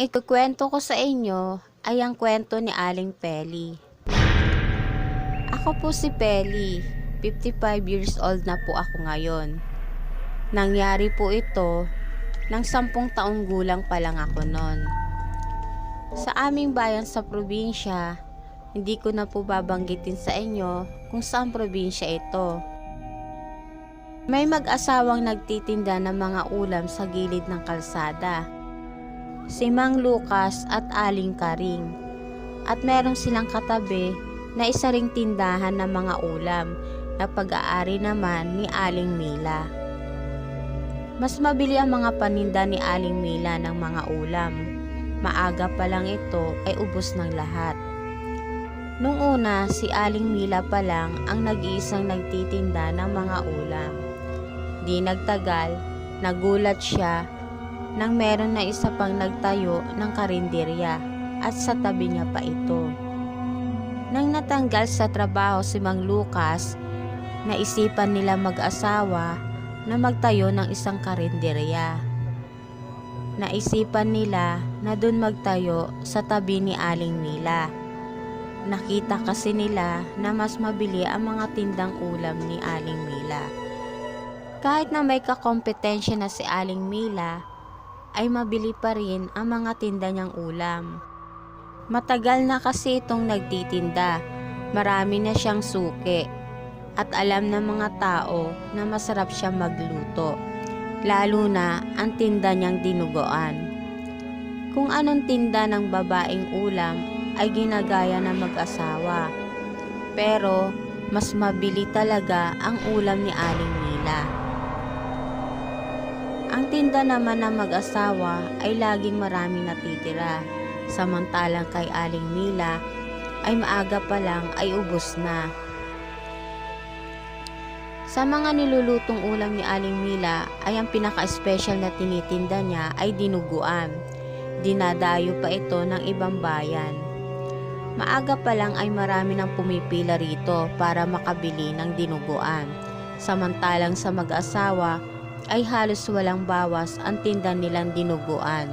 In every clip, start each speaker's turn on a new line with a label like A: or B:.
A: Ikukwento ko sa inyo ay ang kwento ni Aling Peli. Ako po si Peli, 55 years old na po ako ngayon. Nangyari po ito nang sampung taong gulang pa lang ako noon. Sa aming bayan sa probinsya, hindi ko na po babanggitin sa inyo kung saan probinsya ito. May mag-asawang nagtitinda ng mga ulam sa gilid ng kalsada si Mang Lucas at Aling Karing. At meron silang katabi na isa ring tindahan ng mga ulam na pag-aari naman ni Aling Mila. Mas mabili ang mga paninda ni Aling Mila ng mga ulam. Maaga pa lang ito ay ubos ng lahat. Nung una, si Aling Mila pa lang ang nag-iisang nagtitinda ng mga ulam. Di nagtagal, nagulat siya nang meron na isa pang nagtayo ng karinderya at sa tabi niya pa ito. Nang natanggal sa trabaho si Mang Lucas, naisipan nila mag-asawa na magtayo ng isang karinderya. Naisipan nila na doon magtayo sa tabi ni Aling Mila. Nakita kasi nila na mas mabili ang mga tindang ulam ni Aling Mila. Kahit na may kakompetensya na si Aling Mila, ay mabili pa rin ang mga tinda niyang ulam. Matagal na kasi itong nagtitinda, marami na siyang suki, at alam ng mga tao na masarap siya magluto, lalo na ang tinda niyang dinuguan. Kung anong tinda ng babaeng ulam ay ginagaya ng mag-asawa, pero mas mabili talaga ang ulam ni Aling Mila. Ang tinda naman ng mag-asawa ay laging maraming natitira. Samantalang kay Aling Mila ay maaga pa lang ay ubos na. Sa mga nilulutong ulam ni Aling Mila ay ang pinaka-special na tinitinda niya ay dinuguan. Dinadayo pa ito ng ibang bayan. Maaga pa lang ay marami nang pumipila rito para makabili ng dinuguan. Samantalang sa mag-asawa ay halos walang bawas ang tinda nilang dinuguan.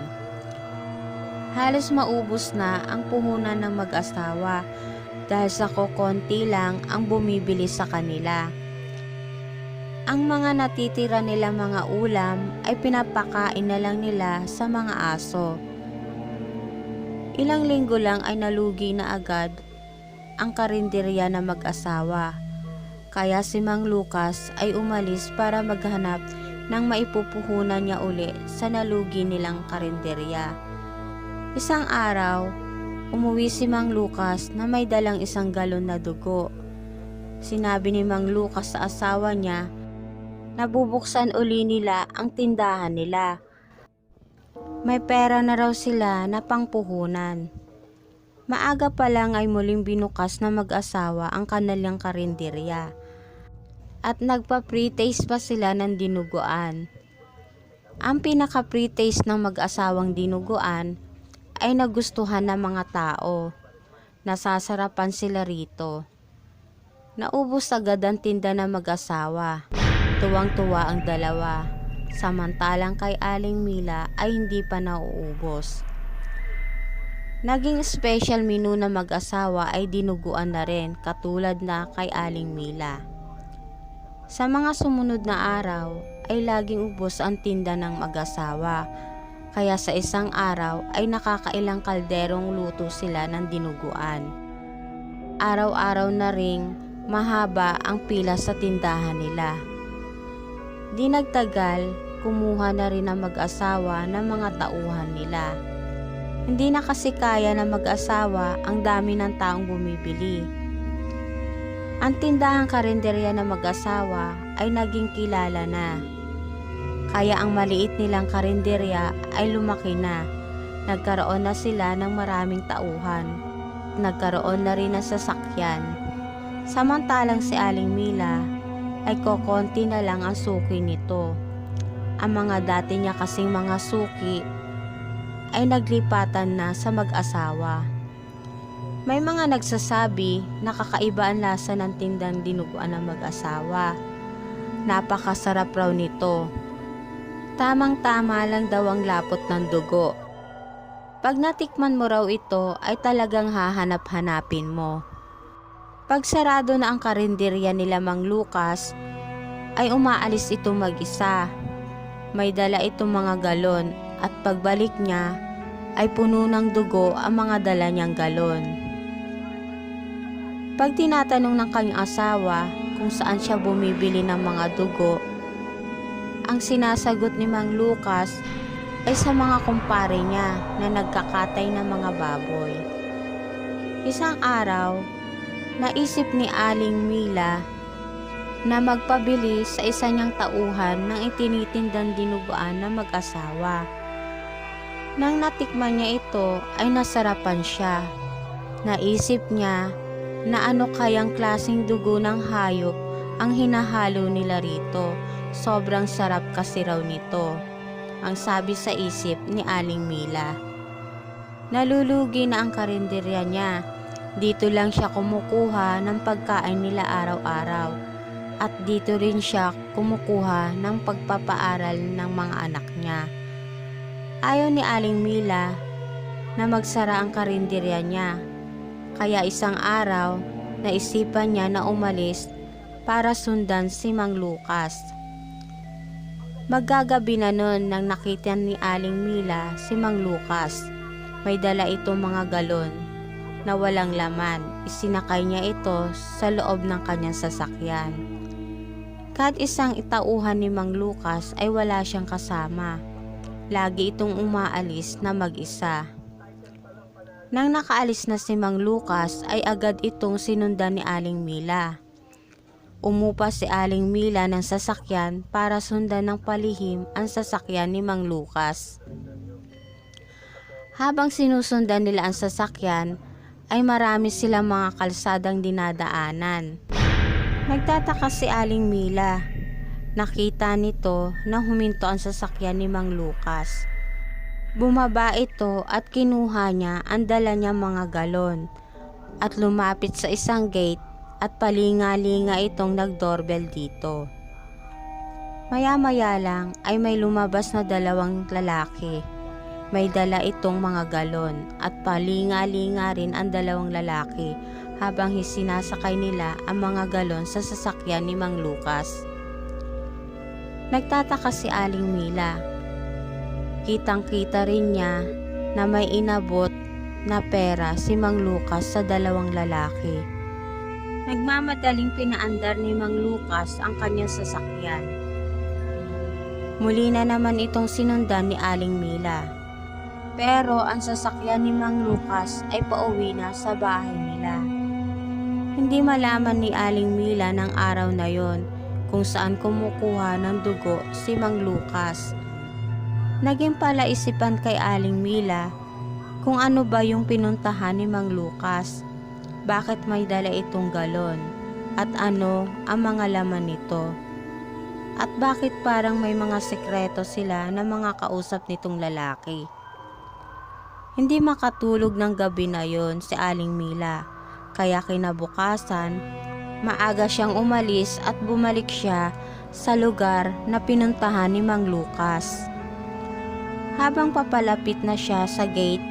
A: Halos maubos na ang puhunan ng mag-asawa dahil sa kokonti lang ang bumibili sa kanila. Ang mga natitira nila mga ulam ay pinapakain na lang nila sa mga aso. Ilang linggo lang ay nalugi na agad ang karinderya na mag-asawa. Kaya si Mang Lucas ay umalis para maghanap nang maipupuhunan niya uli sa nalugi nilang karinderya. Isang araw, umuwi si Mang Lucas na may dalang isang galon na dugo. Sinabi ni Mang Lucas sa asawa niya na bubuksan uli nila ang tindahan nila. May pera na raw sila na pangpuhunan. Maaga pa lang ay muling binukas na mag-asawa ang kanilang karinderya at nagpa-pre-taste pa sila ng dinuguan. Ang pinaka-pre-taste ng mag-asawang dinuguan ay nagustuhan ng mga tao. Nasasarapan sila rito. Naubos agad ang tinda ng mag-asawa. Tuwang-tuwa ang dalawa. Samantalang kay Aling Mila ay hindi pa nauubos. Naging special menu na mag-asawa ay dinuguan na rin katulad na kay Aling Mila. Sa mga sumunod na araw ay laging ubos ang tinda ng mag-asawa. Kaya sa isang araw ay nakakailang kalderong luto sila ng dinuguan. Araw-araw na ring mahaba ang pila sa tindahan nila. Di nagtagal, kumuha na rin ang mag-asawa ng mga tauhan nila. Hindi na kasi kaya na mag-asawa ang dami ng taong bumibili. Ang tindahang karinderya ng mag-asawa ay naging kilala na. Kaya ang maliit nilang karinderya ay lumaki na. Nagkaroon na sila ng maraming tauhan. Nagkaroon na rin ng sasakyan. Samantalang si Aling Mila ay kokonti na lang ang suki nito. Ang mga dati niya kasing mga suki ay naglipatan na sa mag-asawa. May mga nagsasabi na kakaiba ang lasa ng tindang dinuguan ng mag-asawa. Napakasarap raw nito. Tamang-tama lang daw ang lapot ng dugo. Pag natikman mo raw ito ay talagang hahanap-hanapin mo. Pag sarado na ang karinderya nila Mang Lucas, ay umaalis ito mag-isa. May dala itong mga galon at pagbalik niya ay puno ng dugo ang mga dala niyang galon. Pag tinatanong ng kanyang asawa kung saan siya bumibili ng mga dugo, ang sinasagot ni Mang Lucas ay sa mga kumpare niya na nagkakatay ng mga baboy. Isang araw, naisip ni Aling Mila na magpabili sa isa niyang tauhan ng itinitindang dinuguan ng mag-asawa. Nang natikman niya ito ay nasarapan siya. Naisip niya na ano kayang klasing dugo ng hayop ang hinahalo nila rito. Sobrang sarap kasi raw nito. Ang sabi sa isip ni Aling Mila. Nalulugi na ang karinderya niya. Dito lang siya kumukuha ng pagkain nila araw-araw. At dito rin siya kumukuha ng pagpapaaral ng mga anak niya. Ayaw ni Aling Mila na magsara ang karinderya niya. Kaya isang araw, naisipan niya na umalis para sundan si Mang Lucas. Maggagabi na nun nang nakita ni Aling Mila si Mang Lucas. May dala itong mga galon na walang laman. Isinakay niya ito sa loob ng kanyang sasakyan. Kahit isang itauhan ni Mang Lucas ay wala siyang kasama. Lagi itong umaalis na mag-isa. Nang nakaalis na si Mang Lucas ay agad itong sinundan ni Aling Mila. Umupa si Aling Mila ng sasakyan para sundan ng palihim ang sasakyan ni Mang Lucas. Habang sinusundan nila ang sasakyan, ay marami silang mga kalsadang dinadaanan. Nagtataka si Aling Mila. Nakita nito na huminto ang sasakyan ni Mang Lucas. Bumaba ito at kinuha niya ang dala niya mga galon at lumapit sa isang gate at palinga-linga itong nagdoorbell dito. Maya-maya lang ay may lumabas na dalawang lalaki. May dala itong mga galon at palinga-linga rin ang dalawang lalaki habang sinasakay nila ang mga galon sa sasakyan ni Mang Lucas. Nagtataka si Aling Mila. Kitang-kita rin niya na may inabot na pera si Mang Lucas sa dalawang lalaki. Nagmamadaling pinaandar ni Mang Lucas ang kanyang sasakyan. Muli na naman itong sinundan ni Aling Mila. Pero ang sasakyan ni Mang Lucas ay pauwi na sa bahay nila. Hindi malaman ni Aling Mila ng araw na yon kung saan kumukuha ng dugo si Mang Lucas. Naging palaisipan kay Aling Mila kung ano ba yung pinuntahan ni Mang Lucas. Bakit may dala itong galon? At ano ang mga laman nito? At bakit parang may mga sekreto sila na mga kausap nitong lalaki? Hindi makatulog ng gabi na yon si Aling Mila. Kaya kinabukasan, maaga siyang umalis at bumalik siya sa lugar na pinuntahan ni Mang Lucas. Habang papalapit na siya sa gate,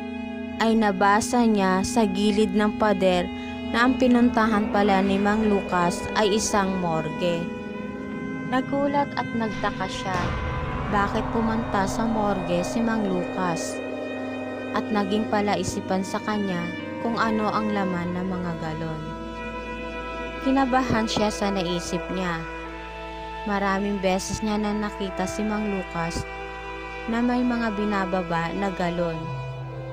A: ay nabasa niya sa gilid ng pader na ang pinuntahan pala ni Mang Lucas ay isang morgue. Nagulat at nagtaka siya bakit pumunta sa morgue si Mang Lucas at naging palaisipan sa kanya kung ano ang laman ng mga galon. Kinabahan siya sa naisip niya. Maraming beses niya na nakita si Mang Lucas na may mga binababa na galon.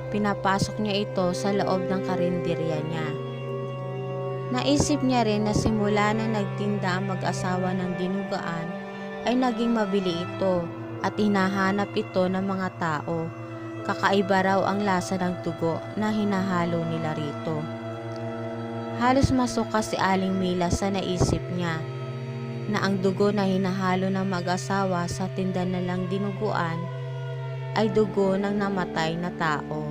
A: Pinapasok niya ito sa loob ng karinderya niya. Naisip niya rin na simula na nagtinda ang mag-asawa ng dinugaan ay naging mabili ito at hinahanap ito ng mga tao. Kakaiba raw ang lasa ng dugo na hinahalo nila rito. Halos masuka si Aling Mila sa naisip niya na ang dugo na hinahalo ng mag-asawa sa tinda na lang dinuguan ay dugo ng namatay na tao.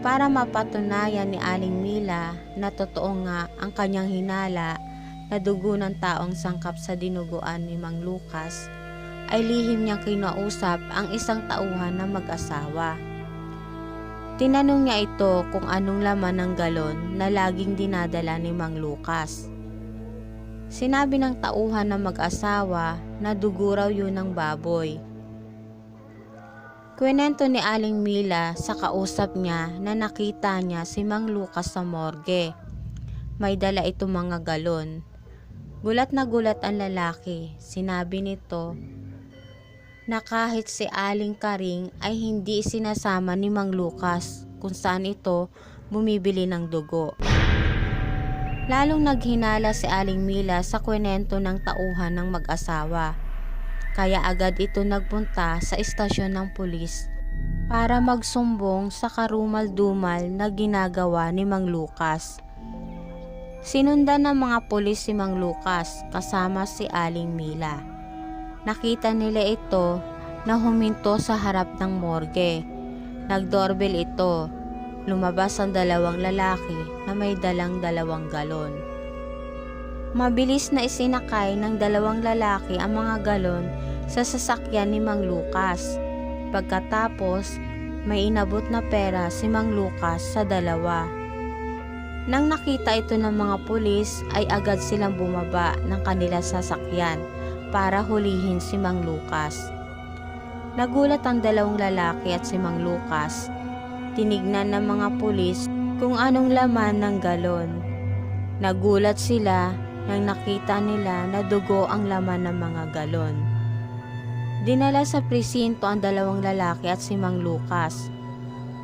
A: Para mapatunayan ni Aling Mila na totoo nga ang kanyang hinala na dugo ng taong sangkap sa dinuguan ni Mang Lucas, ay lihim niyang kinausap ang isang tauhan na mag-asawa. Tinanong niya ito kung anong laman ng galon na laging dinadala ni Mang Lucas. Sinabi ng tauhan ng mag-asawa na dugo raw yun ng baboy. Kwenento ni Aling Mila sa kausap niya na nakita niya si Mang Lucas sa morgue. May dala ito mga galon. Gulat na gulat ang lalaki. Sinabi nito na kahit si Aling Karing ay hindi sinasama ni Mang Lucas kung saan ito bumibili ng dugo. Lalong naghinala si Aling Mila sa kwenento ng tauhan ng mag-asawa. Kaya agad ito nagpunta sa istasyon ng pulis para magsumbong sa karumal-dumal na ginagawa ni Mang Lucas. Sinundan ng mga pulis si Mang Lucas kasama si Aling Mila. Nakita nila ito na huminto sa harap ng morgue. Nagdoorbell ito. Lumabas ang dalawang lalaki na may dalang dalawang galon. Mabilis na isinakay ng dalawang lalaki ang mga galon sa sasakyan ni Mang Lucas. Pagkatapos, may inabot na pera si Mang Lucas sa dalawa. Nang nakita ito ng mga pulis ay agad silang bumaba ng kanila sasakyan para hulihin si Mang Lucas. Nagulat ang dalawang lalaki at si Mang Lucas. Tinignan ng mga pulis kung anong laman ng galon. Nagulat sila nang nakita nila na dugo ang laman ng mga galon. Dinala sa presinto ang dalawang lalaki at si Mang Lucas.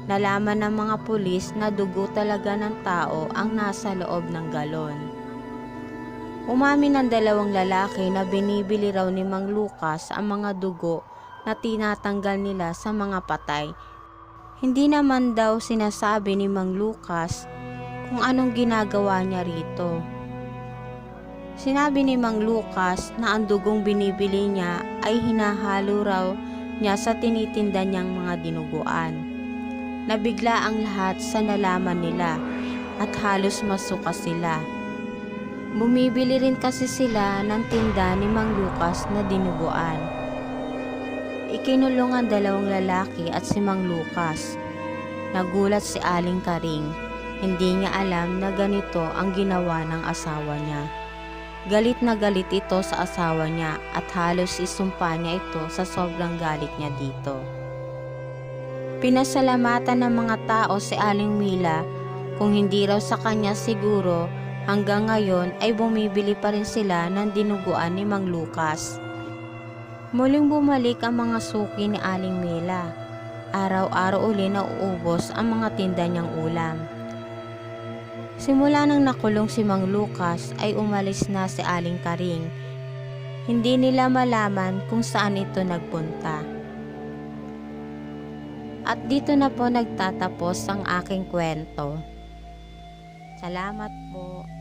A: Nalaman ng mga pulis na dugo talaga ng tao ang nasa loob ng galon. Umamin ang dalawang lalaki na binibili raw ni Mang Lucas ang mga dugo na tinatanggal nila sa mga patay. Hindi naman daw sinasabi ni Mang Lucas kung anong ginagawa niya rito. Sinabi ni Mang Lucas na ang dugong binibili niya ay hinahalo raw niya sa tinitinda niyang mga dinuguan. Nabigla ang lahat sa nalaman nila at halos masuka sila. Bumibili rin kasi sila ng tinda ni Mang Lucas na dinuguan. Ikinulong ang dalawang lalaki at si Mang Lucas. Nagulat si Aling Karing. Hindi niya alam na ganito ang ginawa ng asawa niya. Galit na galit ito sa asawa niya at halos isumpa niya ito sa sobrang galit niya dito. Pinasalamatan ng mga tao si Aling Mila kung hindi raw sa kanya siguro hanggang ngayon ay bumibili pa rin sila ng dinuguan ni Mang Lucas. Muling bumalik ang mga suki ni Aling Mila. Araw-araw uli na uubos ang mga tinda niyang ulam. Simula nang nakulong si Mang Lucas ay umalis na si Aling Karing. Hindi nila malaman kung saan ito nagpunta. At dito na po nagtatapos ang aking kwento. Salamat po.